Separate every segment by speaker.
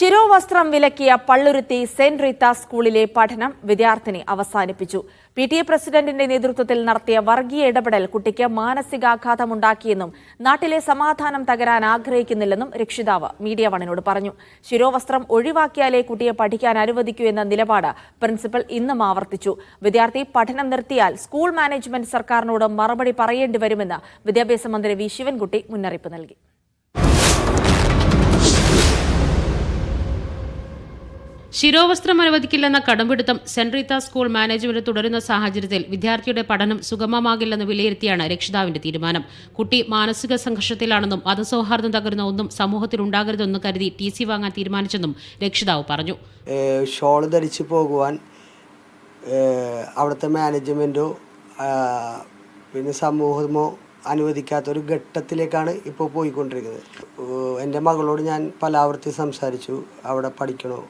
Speaker 1: ശിരോവസ്ത്രം വിലക്കിയ പള്ളുരുത്തി സെന്റ് റീത്ത സ്കൂളിലെ പഠനം വിദ്യാർത്ഥിനി അവസാനിപ്പിച്ചു. പി ടി എ പ്രസിഡന്റിന്റെ നേതൃത്വത്തിൽ നടത്തിയ വർഗീയ ഇടപെടൽ കുട്ടിക്ക് മാനസികാഘാതമുണ്ടാക്കിയെന്നും നാട്ടിലെ സമാധാനം തകരാൻ ആഗ്രഹിക്കുന്നില്ലെന്നും രക്ഷിതാവ് മീഡിയ വണിനോട് പറഞ്ഞു. ശിരോവസ്ത്രം ഒഴിവാക്കിയാലേ കുട്ടിയെ പഠിക്കാൻ അനുവദിക്കൂ എന്ന നിലപാട് പ്രിൻസിപ്പൽ ഇന്നും ആവർത്തിച്ചു. വിദ്യാർത്ഥി പഠനം നിർത്തിയാൽ സ്കൂൾ മാനേജ്മെന്റ് സർക്കാരിനോട് മറുപടി പറയേണ്ടി വരുമെന്ന് വിദ്യാഭ്യാസ മന്ത്രി വി ശിവൻകുട്ടി മുന്നറിയിപ്പ് നൽകി.
Speaker 2: ശിരോവസ്ത്രം അനുവദിക്കില്ലെന്ന കടമ്പിടുത്തം സെന്റ് റീത്ത സ്കൂൾ മാനേജ്മെന്റ് തുടരുന്ന സാഹചര്യത്തിൽ വിദ്യാർത്ഥിയുടെ പഠനം സുഗമമാകില്ലെന്ന് വിലയിരുത്തിയാണ് രക്ഷിതാവിന്റെ തീരുമാനം. കുട്ടി മാനസിക സംഘർഷത്തിലാണെന്നും മതസൗഹാർദ്ദം തകരുന്ന ഒന്നും സമൂഹത്തിൽ ഉണ്ടാകരുതെന്നും കരുതി ടി സി വാങ്ങാൻ തീരുമാനിച്ചെന്നും രക്ഷിതാവ് പറഞ്ഞു.
Speaker 3: ഷോൾ ധരിച്ചു പോകുവാൻ അവിടുത്തെ മാനേജ്മെന്റോ പിന്നെ സമൂഹമോ അനുവദിക്കാത്ത ഒരു ഘട്ടത്തിലേക്കാണ് ഇപ്പോൾ പോയിക്കൊണ്ടിരിക്കുന്നത്. എന്റെ മകളോട് ഞാൻ പലാവർത്തി സംസാരിച്ചു. അവിടെ പഠിക്കണോ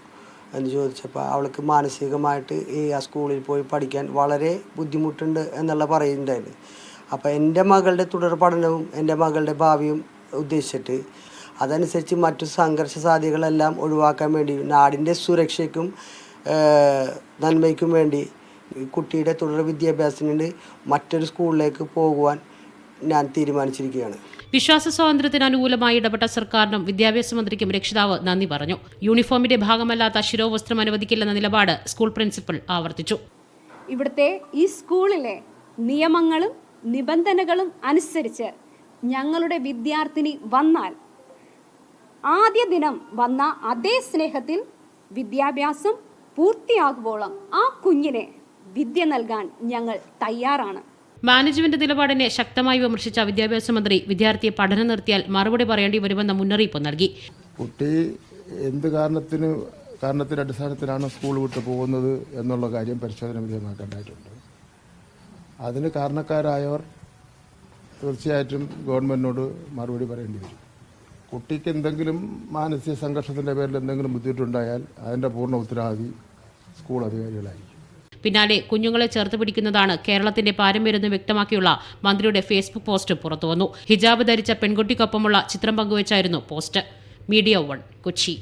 Speaker 3: എന്ന് ചോദിച്ചപ്പോൾ അവൾക്ക് മാനസികമായിട്ട് ഈ ആ സ്കൂളിൽ പോയി പഠിക്കാൻ വളരെ ബുദ്ധിമുട്ടുണ്ട് എന്നുള്ള പറയുന്നുണ്ടായിരുന്നു. അപ്പോൾ എന്റെ മകളുടെ തുടർ പഠനവും എന്റെ മകളുടെ ഭാവിയും ഉദ്ദേശിച്ചിട്ട് അതനുസരിച്ച് മറ്റു സംഘർഷ സാധ്യതകളെല്ലാം ഒഴിവാക്കാൻ വേണ്ടി നാടിന്റെ സുരക്ഷയ്ക്കും നന്മയ്ക്കും വേണ്ടി കുട്ടിയുടെ തുടർ വിദ്യാഭ്യാസത്തിന് മറ്റൊരു സ്കൂളിലേക്ക് പോകുവാൻ ഞാൻ തീരുമാനിച്ചിരിക്കുകയാണ്.
Speaker 2: വിശ്വാസ സ്വാതന്ത്ര്യത്തിന് അനുകൂലമായി ഇടപെട്ട സർക്കാരിനും വിദ്യാഭ്യാസ മന്ത്രിക്കും രക്ഷിതാവ് നന്ദി പറഞ്ഞു. യൂണിഫോമിന്റെ ഭാഗമല്ലാത്ത ശിരോവസ്ത്രം അനുവദിക്കില്ലെന്ന നിലപാട് സ്കൂൾ പ്രിൻസിപ്പൽ ആവർത്തിച്ചു.
Speaker 4: ഇവിടുത്തെ ഈ സ്കൂളിലെ നിയമങ്ങളും നിബന്ധനകളും അനുസരിച്ച് ഞങ്ങളുടെ വിദ്യാർത്ഥിനി വന്നാൽ ആദ്യ ദിനം വന്ന അതേ സ്നേഹത്തിൽ വിദ്യാഭ്യാസം പൂർത്തിയാകുവോളം ആ കുഞ്ഞിനെ വിദ്യ നൽകാൻ ഞങ്ങൾ തയ്യാറാണ്.
Speaker 2: മാനേജ്മെന്റ് നിലപാടിനെ ശക്തമായി വിമർശിച്ച വിദ്യാഭ്യാസ മന്ത്രി വിദ്യാർത്ഥിയെ പഠനം നിർത്തിയാൽ മറുപടി പറയേണ്ടി വരുമെന്ന മുന്നറിയിപ്പ് നൽകി.
Speaker 5: കുട്ടി എന്ത് കാരണത്തിന് കാരണത്തിന്റെ അടിസ്ഥാനത്തിലാണ് സ്കൂൾ വിട്ട് പോകുന്നത് എന്നുള്ള കാര്യം പരിശോധന വിധേയമാക്കേണ്ടതായിട്ടുണ്ട് അതിന് കാരണക്കാരായവർ തീർച്ചയായിട്ടും ഗവൺമെന്റിനോട് മറുപടി പറയേണ്ടി വരും. കുട്ടിക്ക് എന്തെങ്കിലും മാനസിക സംഘർഷത്തിന്റെ പേരിൽ എന്തെങ്കിലും ബുദ്ധിമുട്ടുണ്ടായാൽ അതിന്റെ പൂർണ ഉത്തരവാദി സ്കൂൾ അധികാരികളായിരിക്കും.
Speaker 2: പിന്നാലെ കുഞ്ഞുങ്ങളെ ചേർത്ത് പിടിക്കുന്നതാണ് കേരളത്തിന്റെ പാരമ്പര്യമെന്ന് വ്യക്തമാക്കിയുള്ള മന്ത്രിയുടെ ഫേസ്ബുക്ക് പോസ്റ്റ് പുറത്തുവന്നു. ഹിജാബ് ധരിച്ച പെൺകുട്ടിക്കൊപ്പമുള്ള ചിത്രം പങ്കുവച്ചായിരുന്നു പോസ്റ്റ്. Media one Kochi.